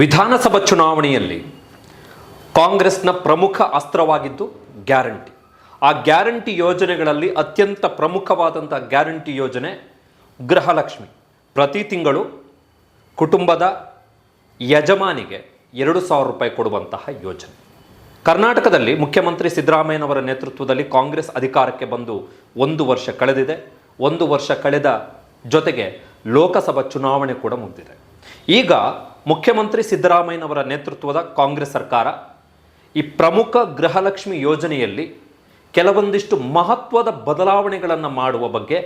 ವಿಧಾನಸಭಾ ಚುನಾವಣೆಯಲ್ಲಿ ಕಾಂಗ್ರೆಸ್ನ ಪ್ರಮುಖ ಅಸ್ತ್ರವಾಗಿದ್ದು ಗ್ಯಾರಂಟಿ. ಆ ಗ್ಯಾರಂಟಿ ಯೋಜನೆಗಳಲ್ಲಿ ಅತ್ಯಂತ ಪ್ರಮುಖವಾದಂಥ ಗ್ಯಾರಂಟಿ ಯೋಜನೆ ಗೃಹಲಕ್ಷ್ಮಿ. ಪ್ರತಿ ತಿಂಗಳು ಕುಟುಂಬದ ಯಜಮಾನಿಗೆ ಎರಡು ಸಾವಿರ ರೂಪಾಯಿ ಕೊಡುವಂತಹ ಯೋಜನೆ. ಕರ್ನಾಟಕದಲ್ಲಿ ಮುಖ್ಯಮಂತ್ರಿ ಸಿದ್ದರಾಮಯ್ಯನವರ ನೇತೃತ್ವದಲ್ಲಿ ಕಾಂಗ್ರೆಸ್ ಅಧಿಕಾರಕ್ಕೆ ಬಂದು ಒಂದು ವರ್ಷ ಕಳೆದಿದೆ. ಒಂದು ವರ್ಷ ಕಳೆದ ಜೊತೆಗೆ ಲೋಕಸಭಾ ಚುನಾವಣೆ ಕೂಡ ಮುಗಿದಿದೆ ಈಗ ಮುಖ್ಯಮಂತ್ರಿ ಸಿದ್ದರಾಮಯ್ಯನವರ ನೇತೃತ್ವದ ಕಾಂಗ್ರೆಸ್ ಸರ್ಕಾರ ಈ ಪ್ರಮುಖ ಗೃಹಲಕ್ಷ್ಮಿ ಯೋಜನೆಯಲ್ಲಿ ಕೆಲವೊಂದಿಷ್ಟು ಮಹತ್ವದ ಬದಲಾವಣೆಗಳನ್ನು ಮಾಡುವ ಬಗ್ಗೆ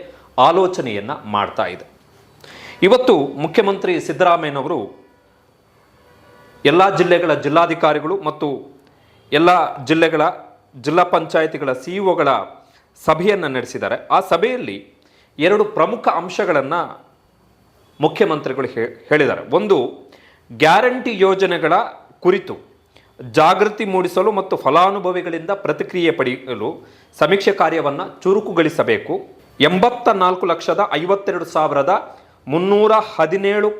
ಆಲೋಚನೆಯನ್ನು ಮಾಡ್ತಾ ಇದೆ. ಇವತ್ತು ಮುಖ್ಯಮಂತ್ರಿ ಸಿದ್ದರಾಮಯ್ಯನವರು ಎಲ್ಲ ಜಿಲ್ಲೆಗಳ ಜಿಲ್ಲಾಧಿಕಾರಿಗಳು ಮತ್ತು ಎಲ್ಲ ಜಿಲ್ಲೆಗಳ ಜಿಲ್ಲಾ ಪಂಚಾಯಿತಿಗಳ ಸಿ ಇಒಗಳ ಸಭೆಯನ್ನು ನಡೆಸಿದ್ದಾರೆ. ಆ ಸಭೆಯಲ್ಲಿ ಎರಡು ಪ್ರಮುಖ ಅಂಶಗಳನ್ನು ಮುಖ್ಯಮಂತ್ರಿಗಳು ಹೇಳಿದ್ದಾರೆ. ಒಂದು ಗ್ಯಾರಂಟಿ ಯೋಜನೆಗಳ ಕುರಿತು ಜಾಗೃತಿ ಮೂಡಿಸಲು ಮತ್ತು ಫಲಾನುಭವಿಗಳಿಂದ ಪ್ರತಿಕ್ರಿಯೆ ಪಡೆಯಲು ಸಮೀಕ್ಷೆ ಕಾರ್ಯವನ್ನು ಚುರುಕುಗೊಳಿಸಬೇಕು. ಎಂಬತ್ತ ನಾಲ್ಕು ಲಕ್ಷದ ಐವತ್ತೆರಡು ಸಾವಿರದ ಮುನ್ನೂರ ಹದಿನೇಳು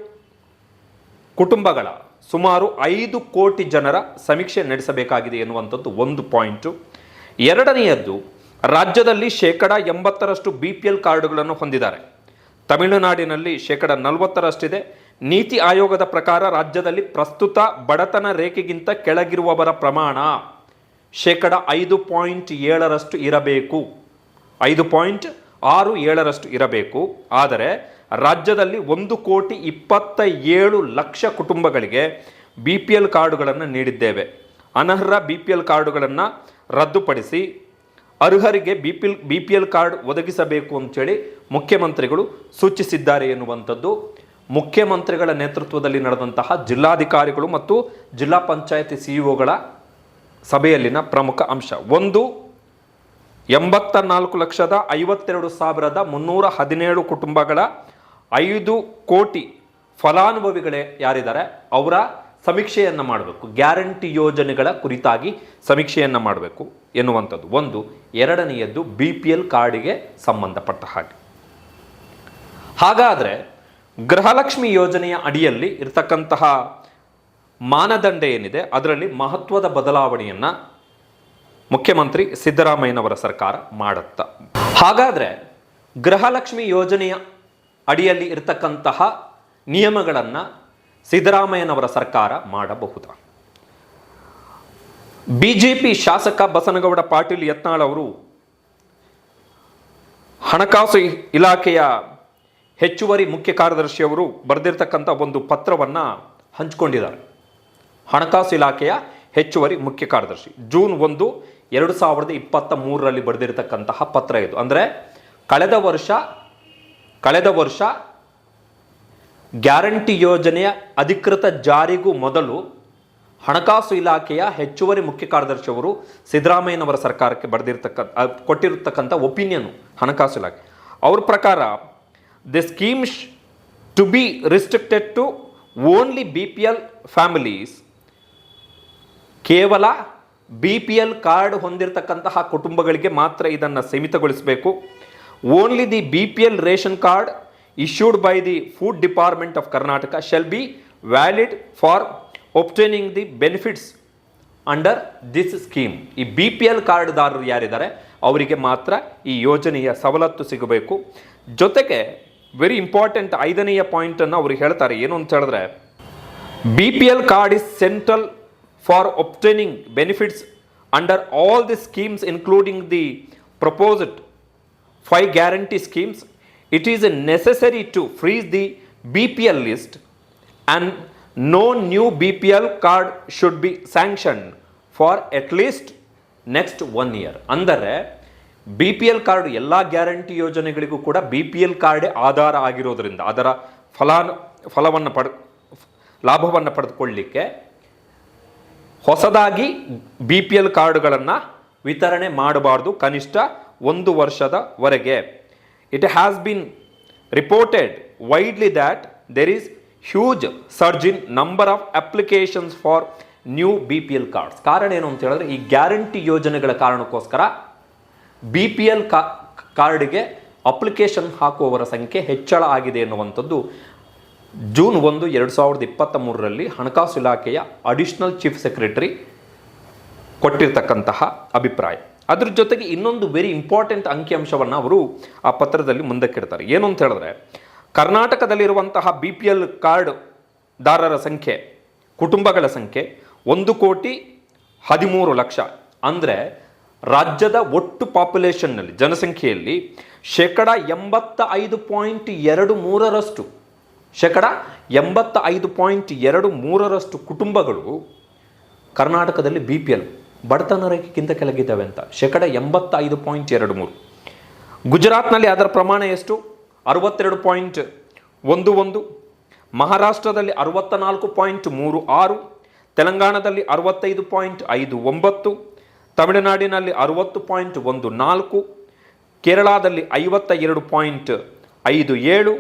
ಕುಟುಂಬಗಳ ಸುಮಾರು ಐದು ಕೋಟಿ ಜನರ ಸಮೀಕ್ಷೆ ನಡೆಸಬೇಕಾಗಿದೆ ಎನ್ನುವಂಥದ್ದು ಒಂದು ಪಾಯಿಂಟು. ಎರಡನೆಯದ್ದು, ರಾಜ್ಯದಲ್ಲಿ ಶೇಕಡ ಎಂಬತ್ತರಷ್ಟು ಬಿ ಪಿ ಎಲ್ ಕಾರ್ಡುಗಳನ್ನು ಹೊಂದಿದ್ದಾರೆ. ತಮಿಳುನಾಡಿನಲ್ಲಿ ಶೇಕಡ ನಲವತ್ತರಷ್ಟಿದೆ. ನೀತಿ ಆಯೋಗದ ಪ್ರಕಾರ ರಾಜ್ಯದಲ್ಲಿ ಪ್ರಸ್ತುತ ಬಡತನ ರೇಖೆಗಿಂತ ಕೆಳಗಿರುವವರ ಪ್ರಮಾಣ ಶೇಕಡ ಐದು ಪಾಯಿಂಟ್ ಏಳರಷ್ಟು ಇರಬೇಕು. ಐದು ಪಾಯಿಂಟ್ ಆರು ಏಳರಷ್ಟು ಇರಬೇಕು. ಆದರೆ ರಾಜ್ಯದಲ್ಲಿ ಒಂದು ಕೋಟಿ ಇಪ್ಪತ್ತ ಏಳು ಲಕ್ಷ ಕುಟುಂಬಗಳಿಗೆ ಬಿ ಪಿ ಎಲ್ ಕಾರ್ಡುಗಳನ್ನು ನೀಡಿದ್ದೇವೆ. ಅನರ್ಹ ಬಿ ಪಿ ಎಲ್ ಕಾರ್ಡುಗಳನ್ನು ರದ್ದುಪಡಿಸಿ ಅರ್ಹರಿಗೆ B P B P L card ಒದಗಿಸಬೇಕು ಅಂತೇಳಿ ಮುಖ್ಯಮಂತ್ರಿಗಳು ಸೂಚಿಸಿದ್ದಾರೆ ಎನ್ನುವಂಥದ್ದು ಮುಖ್ಯಮಂತ್ರಿಗಳ ನೇತೃತ್ವದಲ್ಲಿ ನಡೆದಂತಹ ಜಿಲ್ಲಾಧಿಕಾರಿಗಳು ಮತ್ತು ಜಿಲ್ಲಾ ಪಂಚಾಯತಿ ಸಿಇಒಗಳ ಸಭೆಯಲ್ಲಿನ ಪ್ರಮುಖ ಅಂಶ. ಒಂದು ಎಂಬತ್ತ ನಾಲ್ಕು ಲಕ್ಷದ ಐವತ್ತೆರಡು ಸಾವಿರದ ಮುನ್ನೂರ ಹದಿನೇಳು ಕುಟುಂಬಗಳ ಐದು ಕೋಟಿ ಫಲಾನುಭವಿಗಳೇ ಯಾರಿದ್ದಾರೆ? ಅವರ ಸಮೀಕ್ಷೆಯನ್ನು ಮಾಡಬೇಕು. ಗ್ಯಾರಂಟಿ ಯೋಜನೆಗಳ ಕುರಿತಾಗಿ ಸಮೀಕ್ಷೆಯನ್ನು ಮಾಡಬೇಕು ಎನ್ನುವಂಥದ್ದು. ಒಂದು, ಎರಡನೆಯದ್ದು ಬಿ ಪಿ ಎಲ್ ಕಾರ್ಡಿಗೆ ಸಂಬಂಧಪಟ್ಟ ಹಾಗೆ. ಹಾಗಾದರೆ ಗೃಹಲಕ್ಷ್ಮಿ ಯೋಜನೆಯ ಅಡಿಯಲ್ಲಿ ಇರತಕ್ಕಂತಹ ಮಾನದಂಡ ಏನಿದೆ, ಅದರಲ್ಲಿ ಮಹತ್ವದ ಬದಲಾವಣೆಯನ್ನು ಮುಖ್ಯಮಂತ್ರಿ ಸಿದ್ದರಾಮಯ್ಯನವರ ಸರ್ಕಾರ ಮಾಡುತ್ತ. ಹಾಗಾದರೆ ಗೃಹಲಕ್ಷ್ಮಿ ಯೋಜನೆಯ ಅಡಿಯಲ್ಲಿ ಇರತಕ್ಕಂತಹ ನಿಯಮಗಳನ್ನು ಸಿದ್ದರಾಮಯ್ಯನವರ ಸರ್ಕಾರ ಮಾಡಬಹುದಾ? ಬಿಜೆಪಿ ಶಾಸಕ ಬಸನಗೌಡ ಪಾಟೀಲ್ ಯತ್ನಾಳ್ ಅವರು ಹಣಕಾಸು ಇಲಾಖೆಯ ಹೆಚ್ಚುವರಿ ಮುಖ್ಯ ಕಾರ್ಯದರ್ಶಿಯವರು ಬರೆದಿರ್ತಕ್ಕಂಥ ಒಂದು ಪತ್ರವನ್ನು ಹಂಚಿಕೊಂಡಿದ್ದಾರೆ. ಹಣಕಾಸು ಇಲಾಖೆಯ ಹೆಚ್ಚುವರಿ ಮುಖ್ಯ ಕಾರ್ಯದರ್ಶಿ. ಜೂನ್ ಒಂದು, ಎರಡು ಸಾವಿರದ ಇಪ್ಪತ್ತ ಮೂರರಲ್ಲಿ ಬರೆದಿರತಕ್ಕಂತಹ ಪತ್ರ ಇದು. ಅಂದರೆ ಕಳೆದ ವರ್ಷ ಕಳೆದ ವರ್ಷ ಗ್ಯಾರಂಟಿ ಯೋಜನೆಯ ಅಧಿಕೃತ ಜಾರಿಗೂ ಮೊದಲು ಹಣಕಾಸು ಇಲಾಖೆಯ ಹೆಚ್ಚುವರಿ ಮುಖ್ಯ ಕಾರ್ಯದರ್ಶಿಯವರು ಸಿದ್ದರಾಮಯ್ಯನವರ ಸರ್ಕಾರಕ್ಕೆ ಬರೆದಿರ್ತಕ್ಕಂಥ ಕೊಟ್ಟಿರತಕ್ಕಂಥ ಕೊಟ್ಟಿರ್ತಕ್ಕಂಥ ಒಪಿನಿಯನ್ ಹಣಕಾಸು ಇಲಾಖೆ. ಅವ್ರ ಪ್ರಕಾರ the scheme to be restricted to only B P L families ಕೇವಲ ಬಿ ಪಿ ಎಲ್ ಕಾರ್ಡ್ ಹೊಂದಿರತಕ್ಕಂತಹ ಕುಟುಂಬಗಳಿಗೆ ಮಾತ್ರ ಇದನ್ನು ಸೀಮಿತಗೊಳಿಸಬೇಕು. Only the B P L ration card issued by the food department of Karnataka shall be valid for obtaining the benefits under this scheme ಈ B P L ಕಾರ್ಡ್ದಾರರು ಯಾರಿದ್ದಾರೆ, ಅವರಿಗೆ ಮಾತ್ರ ಈ ಯೋಜನೆಯ ಸವಲತ್ತು ಸಿಗಬೇಕು. ಜೊತೆಗೆ ವೆರಿ ಇಂಪಾರ್ಟೆಂಟ್ ಐದನೆಯ ಪಾಯಿಂಟನ್ನು ಅವರು ಹೇಳ್ತಾರೆ. ಏನು ಅಂತ ಹೇಳಿದ್ರೆ B P L card is central for obtaining benefits under all the schemes including the proposed five guarantee schemes it is a necessary to freeze the B P L list and no new B P L card should be sanction for at least next one year ಅಂದರೆ B P L card ಎಲ್ಲ guarantee ಯೋಜನೆಗಳಿಗೂ ಕೂಡ B P L ಕಾರ್ಡೇ ಆಧಾರ ಆಗಿರೋದ್ರಿಂದ, ಅದರ ಫಲಾನು, ಫಲವನ್ನು ಪಡ್, ಲಾಭವನ್ನು ಪಡೆದುಕೊಳ್ಳಲಿಕ್ಕೆ ಹೊಸದಾಗಿ ಬಿ ಪಿ ಎಲ್ ಕಾರ್ಡ್ಗಳನ್ನು ವಿತರಣೆ ಮಾಡಬಾರ್ದು ಕನಿಷ್ಠ ಒಂದು ವರ್ಷದವರೆಗೆ. It has been reported widely that there is huge surge in number of applications for new B P L cards ಕಾರಣ ಏನು ಅಂತ ಹೇಳಿದ್ರೆ, ಈ ಗ್ಯಾರಂಟಿ ಯೋಜನೆಗಳ ಕಾರಣಕ್ಕೋಸ್ಕರ ಬಿ ಪಿ ಎಲ್ ಕಾರ್ಡ್ಗೆ ಅಪ್ಲಿಕೇಶನ್ ಹಾಕುವವರ ಸಂಖ್ಯೆ ಹೆಚ್ಚಳ ಆಗಿದೆ ಎನ್ನುವಂಥದ್ದು ಜೂನ್ ಒಂದು, ಎರಡು ಸಾವಿರದ ಇಪ್ಪತ್ತ ಮೂರರಲ್ಲಿ ಹಣಕಾಸು ಇಲಾಖೆಯ ಅಡಿಷನಲ್ ಚೀಫ್ ಸೆಕ್ರೆಟರಿ ಕೊಟ್ಟಿರ್ತಕ್ಕಂತಹ ಅಭಿಪ್ರಾಯ. ಅದ್ರ ಜೊತೆಗೆ ಇನ್ನೊಂದು ವೆರಿ ಇಂಪಾರ್ಟೆಂಟ್ ಅಂಕಿಅಂಶವನ್ನು ಅವರು ಆ ಪತ್ರದಲ್ಲಿ ಮುಂದಕ್ಕಿಡ್ತಾರೆ. ಏನು ಅಂತ ಹೇಳಿದ್ರೆ, ಕರ್ನಾಟಕದಲ್ಲಿರುವಂತಹ ಬಿ ಪಿ ಎಲ್ ಕಾರ್ಡ್ ದಾರರ ಸಂಖ್ಯೆ, ಕುಟುಂಬಗಳ ಸಂಖ್ಯೆ ಒಂದು ಕೋಟಿ ಹದಿಮೂರು ಲಕ್ಷ. ಅಂದರೆ ರಾಜ್ಯದ ಒಟ್ಟು ಪಾಪ್ಯುಲೇಷನ್ನಲ್ಲಿ ಜನಸಂಖ್ಯೆಯಲ್ಲಿ ಶೇಕಡ ಎಂಬತ್ತ ಐದು ಪಾಯಿಂಟ್ ಎರಡು ಮೂರರಷ್ಟು, ಶೇಕಡ ಎಂಬತ್ತ ಐದು ಪಾಯಿಂಟ್ ಎರಡು ಮೂರರಷ್ಟು ಕುಟುಂಬಗಳು ಕರ್ನಾಟಕದಲ್ಲಿ ಬಿ ಪಿ ಎಲ್ ಬಡತನ ರೇಖೆಗಿಂತ ಕೆಳಗಿದ್ದಾವೆ ಅಂತ. ಶೇಕಡ ಎಂಬತ್ತೈದು ಪಾಯಿಂಟ್ ಎರಡು ಮೂರು. ಗುಜರಾತ್ನಲ್ಲಿ ಅದರ ಪ್ರಮಾಣ ಎಷ್ಟು? ಅರವತ್ತೆರಡು ಪಾಯಿಂಟ್ ಒಂದು ಒಂದು. ಮಹಾರಾಷ್ಟ್ರದಲ್ಲಿ ಅರವತ್ತ ನಾಲ್ಕು ಪಾಯಿಂಟ್ ಮೂರು ಆರು. ತೆಲಂಗಾಣದಲ್ಲಿ ಅರವತ್ತೈದು ಪಾಯಿಂಟ್ ಐದು ಒಂಬತ್ತು. ತಮಿಳುನಾಡಿನಲ್ಲಿ ಅರವತ್ತು ಪಾಯಿಂಟ್ ಒಂದು ನಾಲ್ಕು, ಕೇರಳದಲ್ಲಿ ಐವತ್ತ ಎರಡು ಪಾಯಿಂಟ್ ಐದು ಏಳು,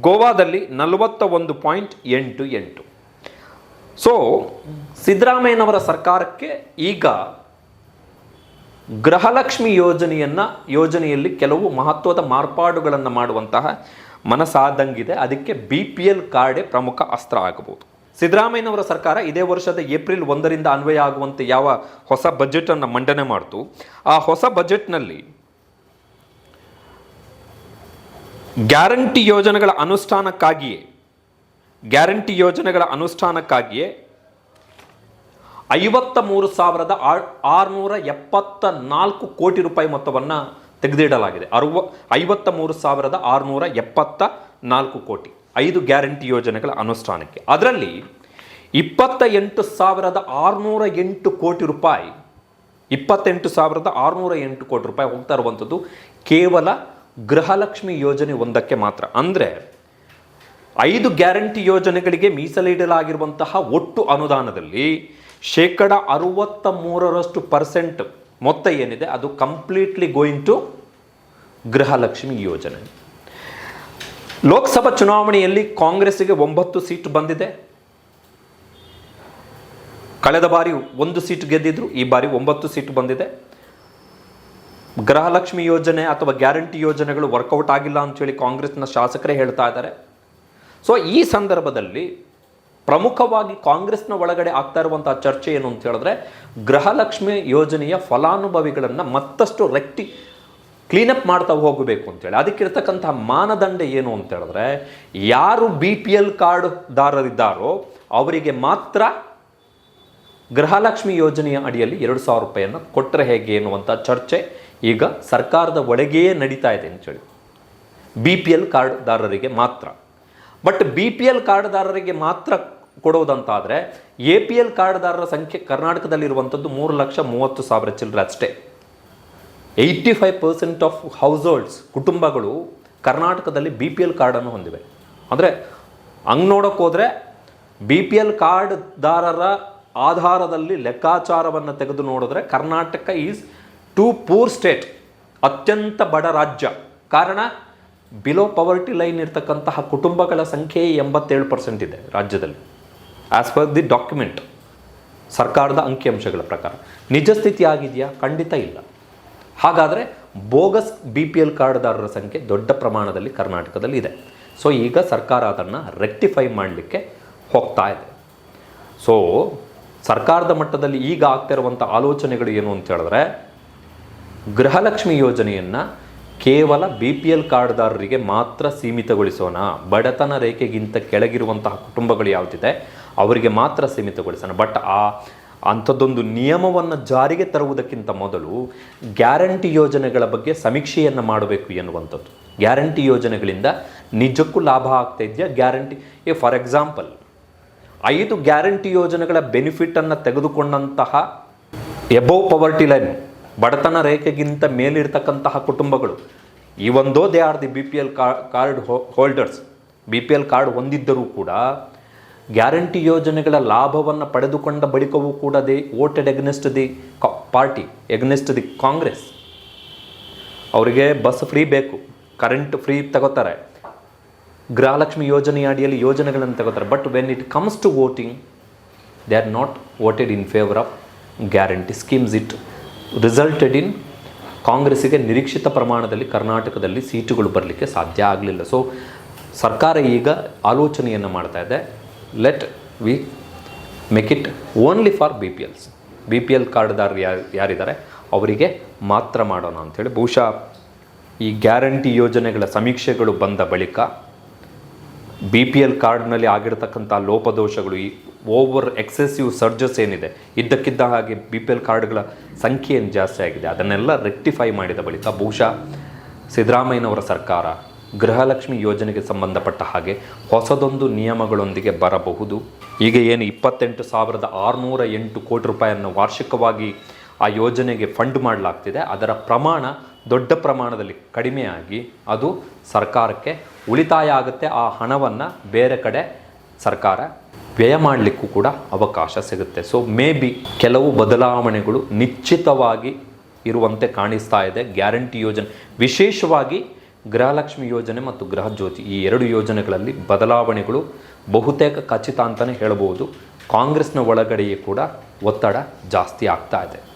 ಗೋವಾದಲ್ಲಿ ನಲವತ್ತ ಒಂದು ಪಾಯಿಂಟ್ ಎಂಟು ಎಂಟು. ಸೊ ಸಿದ್ದರಾಮಯ್ಯನವರ ಸರ್ಕಾರಕ್ಕೆ ಈಗ ಗೃಹಲಕ್ಷ್ಮಿ ಯೋಜನೆಯನ್ನು, ಯೋಜನೆಯಲ್ಲಿ ಕೆಲವು ಮಹತ್ವದ ಮಾರ್ಪಾಡುಗಳನ್ನು ಮಾಡುವಂತಹ ಮನಸ್ಸಾದಂಗಿದೆ. ಅದಕ್ಕೆ ಬಿ ಪಿ ಎಲ್ ಕಾರ್ಡೇ ಪ್ರಮುಖ ಅಸ್ತ್ರ ಆಗಬಹುದು. ಸಿದ್ದರಾಮಯ್ಯನವರ ಸರ್ಕಾರ ಇದೇ ವರ್ಷದ ಏಪ್ರಿಲ್ ಒಂದರಿಂದ ಅನ್ವಯ ಆಗುವಂತೆ ಯಾವ ಹೊಸ ಬಜೆಟನ್ನು ಮಂಡನೆ ಮಾಡ್ತು. ಆ ಹೊಸ ಬಜೆಟ್ನಲ್ಲಿ ಗ್ಯಾರಂಟಿ ಯೋಜನೆಗಳ ಅನುಷ್ಠಾನಕ್ಕಾಗಿಯೇ, ಗ್ಯಾರಂಟಿ ಯೋಜನೆಗಳ ಅನುಷ್ಠಾನಕ್ಕಾಗಿಯೇ ಐವತ್ತ ಮೂರು ಸಾವಿರದ ಆರ್, ಆರುನೂರ ಎಪ್ಪತ್ತ ನಾಲ್ಕು ಕೋಟಿ ರೂಪಾಯಿ ಮೊತ್ತವನ್ನು ತೆಗೆದಿಡಲಾಗಿದೆ. ಅರುವ ಐವತ್ತ ಮೂರು ಸಾವಿರದ ಆರುನೂರ ಎಪ್ಪತ್ತ ನಾಲ್ಕು ಕೋಟಿ. ಐದು ಗ್ಯಾರಂಟಿ ಯೋಜನೆಗಳ ಅನುಷ್ಠಾನಕ್ಕೆ. ಅದರಲ್ಲಿ ಇಪ್ಪತ್ತ ಎಂಟು ಸಾವಿರದ ಆರುನೂರ ಎಂಟು ಕೋಟಿ ರೂಪಾಯಿ, ಇಪ್ಪತ್ತೆಂಟು ಸಾವಿರದ ಆರುನೂರ ಎಂಟು ಕೋಟಿ ರೂಪಾಯಿ ಹೋಗ್ತಾ ಇರುವಂಥದ್ದು ಕೇವಲ ಗೃಹಲಕ್ಷ್ಮಿ ಯೋಜನೆ ಒಂದಕ್ಕೆ ಮಾತ್ರ. ಅಂದರೆ ಐದು ಗ್ಯಾರಂಟಿ ಯೋಜನೆಗಳಿಗೆ ಮೀಸಲಿಡಲಾಗಿರುವಂತಹ ಒಟ್ಟು ಅನುದಾನದಲ್ಲಿ ಶೇಕಡ ಅರುವತ್ತ ಮೂರರಷ್ಟು ಪರ್ಸೆಂಟ್ ಮೊತ್ತ ಏನಿದೆ, ಅದು ಕಂಪ್ಲೀಟ್ಲಿ ಗೋಯಿಂಗ್ ಟು ಗೃಹಲಕ್ಷ್ಮಿ ಯೋಜನೆ. ಲೋಕಸಭಾ ಚುನಾವಣೆಯಲ್ಲಿ ಕಾಂಗ್ರೆಸ್ಸಿಗೆ ಒಂಬತ್ತು ಸೀಟ್ ಬಂದಿದೆ. ಕಳೆದ ಬಾರಿ ಒಂದು ಸೀಟ್ ಗೆದ್ದಿದ್ರು, ಈ ಬಾರಿ ಒಂಬತ್ತು ಸೀಟ್ ಬಂದಿದೆ. ಗೃಹಲಕ್ಷ್ಮಿ ಯೋಜನೆ ಅಥವಾ ಗ್ಯಾರಂಟಿ ಯೋಜನೆಗಳು ವರ್ಕೌಟ್ ಆಗಿಲ್ಲ ಅಂತೇಳಿ ಕಾಂಗ್ರೆಸ್ನ ಶಾಸಕರೇ ಹೇಳ್ತಾ ಇದ್ದಾರೆ. ಸೊ ಈ ಸಂದರ್ಭದಲ್ಲಿ ಪ್ರಮುಖವಾಗಿ ಕಾಂಗ್ರೆಸ್ನ ಒಳಗಡೆ ಆಗ್ತಾ ಇರುವಂತಹ ಚರ್ಚೆ ಏನು ಅಂತ ಹೇಳಿದ್ರೆ, ಗೃಹಲಕ್ಷ್ಮಿ ಯೋಜನೆಯ ಫಲಾನುಭವಿಗಳನ್ನು ಮತ್ತಷ್ಟು ರೆಕ್ಟಿ ಕ್ಲೀನಪ್ ಮಾಡ್ತಾ ಹೋಗಬೇಕು ಅಂತೇಳಿ ಅದಕ್ಕಿರ್ತಕ್ಕಂತಹ ಮಾನದಂಡ ಏನು ಅಂತ ಹೇಳಿದ್ರೆ, ಯಾರು ಬಿ ಪಿ ಎಲ್ ಕಾರ್ಡ್ ದಾರರಿದ್ದಾರೋ ಅವರಿಗೆ ಮಾತ್ರ ಗೃಹಲಕ್ಷ್ಮಿ ಯೋಜನೆಯ ಅಡಿಯಲ್ಲಿ ಎರಡು ಸಾವಿರ ರೂಪಾಯಿಯನ್ನು ಕೊಟ್ಟರೆ ಹೇಗೆ ಎನ್ನುವಂಥ ಚರ್ಚೆ ಈಗ ಸರ್ಕಾರದ ಒಳಗೆಯೇ ನಡೀತಾ ಇದೆ ಅಂತೇಳಿ ಬಿ ಪಿ ಎಲ್ ಕಾರ್ಡ್ದಾರರಿಗೆ ಮಾತ್ರ. ಬಟ್ ಬಿ ಪಿ ಎಲ್ ಕಾರ್ಡ್ದಾರರಿಗೆ ಮಾತ್ರ ಕೊಡೋದಂತಾದರೆ ಎ ಪಿ ಎಲ್ ಕಾರ್ಡ್ದಾರರ ಸಂಖ್ಯೆ ಕರ್ನಾಟಕದಲ್ಲಿರುವಂಥದ್ದು ಮೂರು ಲಕ್ಷ ಮೂವತ್ತು ಸಾವಿರ ಚಿಲ್ಲರೆ ಅಷ್ಟೇ. Eighty five percent of households ಕುಟುಂಬಗಳು ಕರ್ನಾಟಕದಲ್ಲಿ ಬಿ ಪಿ ಎಲ್ ಕಾರ್ಡನ್ನು ಹೊಂದಿವೆ. ಅಂದರೆ ಹಂಗೆ ನೋಡೋಕೆ ಹೋದರೆ ಬಿ ಪಿ ಎಲ್ ಕಾರ್ಡ್ದಾರರ ಆಧಾರದಲ್ಲಿ ಲೆಕ್ಕಾಚಾರವನ್ನು ತೆಗೆದು ನೋಡಿದ್ರೆ Karnataka is too poor state ಅತ್ಯಂತ ಬಡ ರಾಜ್ಯ. ಕಾರಣ ಬಿಲೋ ಪವರ್ಟಿ ಲೈನ್ ಇರ್ತಕ್ಕಂತಹ ಕುಟುಂಬಗಳ ಸಂಖ್ಯೆ ಎಂಬತ್ತೇಳು ಪರ್ಸೆಂಟ್ ಇದೆ ರಾಜ್ಯದಲ್ಲಿ. ಆ್ಯಸ್ ಪರ್ ದಿ ಡಾಕ್ಯುಮೆಂಟ್ ಸರ್ಕಾರದ ಅಂಕಿಅಂಶಗಳ ಪ್ರಕಾರ. ನಿಜ ಸ್ಥಿತಿ ಆಗಿದೆಯಾ ಖಂಡಿತ ಇಲ್ಲ. ಹಾಗಾದರೆ ಬೋಗಸ್ ಬಿ ಪಿ ಎಲ್ ಕಾರ್ಡ್ದಾರರ ಸಂಖ್ಯೆ ದೊಡ್ಡ ಪ್ರಮಾಣದಲ್ಲಿ ಕರ್ನಾಟಕದಲ್ಲಿ ಇದೆ. ಸೊ ಈಗ ಸರ್ಕಾರ ಅದನ್ನು ರೆಕ್ಟಿಫೈ ಮಾಡಲಿಕ್ಕೆ ಹೋಗ್ತಾ ಇದೆ. ಸೊ ಸರ್ಕಾರದ ಮಟ್ಟದಲ್ಲಿ ಈಗ ಆಗ್ತಾ ಇರುವಂಥ ಆಲೋಚನೆಗಳು ಏನು ಅಂತ ಹೇಳಿದ್ರೆ, ಗೃಹಲಕ್ಷ್ಮಿ ಯೋಜನೆಯನ್ನು ಕೇವಲ ಬಿ ಪಿ ಎಲ್ ಕಾರ್ಡ್ದಾರರಿಗೆ ಮಾತ್ರ ಸೀಮಿತಗೊಳಿಸೋಣ, ಬಡತನ ರೇಖೆಗಿಂತ ಕೆಳಗಿರುವಂತಹ ಕುಟುಂಬಗಳು ಯಾವುದಿದೆ, ಅವರಿಗೆ ಮಾತ್ರ ಸೀಮಿತಗೊಳಿಸೋಣ. ಬಟ್ ಆ ಅಂಥದ್ದೊಂದು ನಿಯಮವನ್ನು ಜಾರಿಗೆ ತರುವುದಕ್ಕಿಂತ ಮೊದಲು ಗ್ಯಾರಂಟಿ ಯೋಜನೆಗಳ ಬಗ್ಗೆ ಸಮೀಕ್ಷೆಯನ್ನು ಮಾಡಬೇಕು ಎನ್ನುವಂಥದ್ದು. ಗ್ಯಾರಂಟಿ ಯೋಜನೆಗಳಿಂದ ನಿಜಕ್ಕೂ ಲಾಭ ಆಗ್ತಾ ಇದೆಯಾ? ಗ್ಯಾರಂಟಿ ಎ ಫಾರ್ ಎಕ್ಸಾಂಪಲ್, ಐದು ಗ್ಯಾರಂಟಿ ಯೋಜನೆಗಳ ಬೆನಿಫಿಟನ್ನು ತೆಗೆದುಕೊಂಡಂತಹ ಎಬೋವ್ ಪವರ್ಟಿ ಲೈನ್, ಬಡತನ ರೇಖೆಗಿಂತ ಮೇಲಿರ್ತಕ್ಕಂತಹ ಕುಟುಂಬಗಳು, ಈ ಒಂದೋ, they are the B P L card holders, B P L card ಹೊಂದಿದ್ದರೂ ಕೂಡ ಗ್ಯಾರಂಟಿ ಯೋಜನೆಗಳ ಲಾಭವನ್ನು ಪಡೆದುಕೊಂಡ ಬಳಿಕವೂ ಕೂಡ they voted against the party against the Congress. ಅವರಿಗೆ ಬಸ್ ಫ್ರೀ ಬೇಕು, ಕರೆಂಟ್ ಫ್ರೀ ತಗೋತಾರೆ. ಗೃಹಲಕ್ಷ್ಮಿ ಯೋಜನೆಯ ಅಡಿಯಲ್ಲಿ ಯೋಜನೆಗಳನ್ನು ತಗೋತಾರೆ. But when it comes to voting they are not voted in favour of guarantee schemes it resulted in ಕಾಂಗ್ರೆಸ್ಸಿಗೆ ನಿರೀಕ್ಷಿತ ಪ್ರಮಾಣದಲ್ಲಿ ಕರ್ನಾಟಕದಲ್ಲಿ ಸೀಟುಗಳು ಬರಲಿಕ್ಕೆ ಸಾಧ್ಯ ಆಗಲಿಲ್ಲ. ಸೊ ಸರ್ಕಾರ ಈಗ ಆಲೋಚನೆಯನ್ನು ಮಾಡ್ತಾ ಇದೆ. Let we make it only for B P Ls B P L ಕಾರ್ಡ್ದಾರರು ಯಾರು, ಯಾರಿದ್ದಾರೆ? ಅವರಿಗೆ ಮಾತ್ರ ಮಾಡೋಣ ಅಂಥೇಳಿ. ಬಹುಶಃ ಈ ಗ್ಯಾರಂಟಿ ಯೋಜನೆಗಳ ಸಮೀಕ್ಷೆಗಳು ಬಂದ ಬಳಿಕ ಬಿ ಪಿ ಎಲ್ ಕಾರ್ಡ್ನಲ್ಲಿ ಆಗಿರ್ತಕ್ಕಂಥ ಲೋಪದೋಷಗಳು ಈ ಓವರ್ ಎಕ್ಸೆಸಿವ್ ಸರ್ಜಸ್ ಏನಿದೆ, ಇದ್ದಕ್ಕಿದ್ದ ಹಾಗೆ ಬಿ ಪಿ ಎಲ್ ಕಾರ್ಡ್ಗಳ ಸಂಖ್ಯೆ ಏನು ಜಾಸ್ತಿ ಆಗಿದೆ, ಅದನ್ನೆಲ್ಲ ರೆಕ್ಟಿಫೈ ಮಾಡಿದ ಬಳಿಕ ಬಹುಶಃ ಸಿದ್ದರಾಮಯ್ಯನವರ ಸರ್ಕಾರ ಗೃಹಲಕ್ಷ್ಮಿ ಯೋಜನೆಗೆ ಸಂಬಂಧಪಟ್ಟ ಹಾಗೆ ಹೊಸದೊಂದು ನಿಯಮಗಳೊಂದಿಗೆ ಬರಬಹುದು. ಈಗ ಏನು ಇಪ್ಪತ್ತೆಂಟು ಸಾವಿರದ ಆರುನೂರ ಎಂಟು ಕೋಟಿ ರೂಪಾಯಿಯನ್ನು ವಾರ್ಷಿಕವಾಗಿ ಆ ಯೋಜನೆಗೆ ಫಂಡ್ ಮಾಡಲಾಗ್ತಿದೆ. ಅದರ ಪ್ರಮಾಣ ದೊಡ್ಡ ಪ್ರಮಾಣದಲ್ಲಿ ಕಡಿಮೆಯಾಗಿ ಅದು ಸರ್ಕಾರಕ್ಕೆ ಉಳಿತಾಯ ಆಗುತ್ತೆ. ಆ ಹಣವನ್ನು ಬೇರೆ ಕಡೆ ಸರ್ಕಾರ ವ್ಯಯ ಮಾಡಲಿಕ್ಕೂ ಕೂಡ ಅವಕಾಶ ಸಿಗುತ್ತೆ. ಸೊ ಮೇ ಬಿ ಕೆಲವು ಬದಲಾವಣೆಗಳು ನಿಶ್ಚಿತವಾಗಿ ಇರುವಂತೆ ಕಾಣಿಸ್ತಾ ಇದೆ. ಗ್ಯಾರಂಟಿ ಯೋಜನೆ. ವಿಶೇಷವಾಗಿ ಗೃಹಲಕ್ಷ್ಮಿ ಯೋಜನೆ ಮತ್ತು ಗೃಹಜ್ಯೋತಿ ಈ ಎರಡು ಯೋಜನೆಗಳಲ್ಲಿ ಬದಲಾವಣೆಗಳು ಬಹುತೇಕ ಖಚಿತ ಅಂತಲೇ ಹೇಳಬಹುದು. ಕಾಂಗ್ರೆಸ್ನ ಒಳಗಡೆಯೇ ಕೂಡ ಒತ್ತಡ ಜಾಸ್ತಿ ಆಗ್ತಾ ಇದೆ.